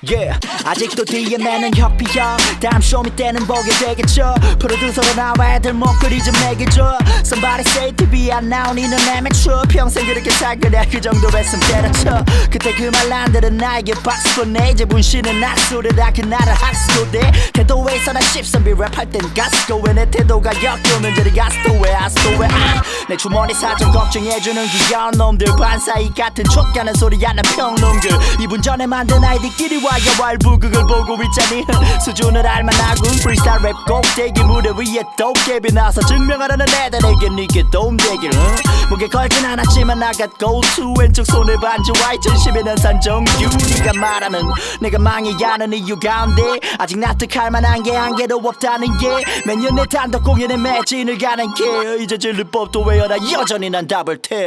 Yeah. 아직도 DM에는 혁피야 다음 쇼미 때는 보게 되겠죠. 프로듀서로 나와 애들 목소리 좀 내게줘 Somebody say TV 안 나오니 넌 애매추 평생 그렇게 살 거야 그 정도 했으면 때려쳐. 그때 그말안 들은 나에게 박수 보내 이제 분신은 낯소리다 그날을 학수고대. 태도에서 난 십선비 랩할 땐 가스고 왜내 태도가 역겨우면 저리 가스도 왜 아스도 왜내 주머니 사정 걱정해주는 귀여운 놈들. 반사이 같은 촉가는 소리 하는 평놈들. 이분 전에 만든 아이들끼리 와요 wal부 그걸 보고 있자니. 수준을 알만하군 프리스타일 랩 꼭대기 무대 위에 도깨비 나서 증명하려는 애들에게 니게 도움되길. 응? 무게 걸진 않았지만 go to 왼쪽 손에 반지와 전심에는 산정규 네가 말하는 내가 망해야 하는 이유 가운데 아직 납득할 만한 게 한 개도 없다는 게. 몇 년의 단독 공연에 매진을 가는 게. 이제 진리법도 외워라. 여전히 난 답을 태워?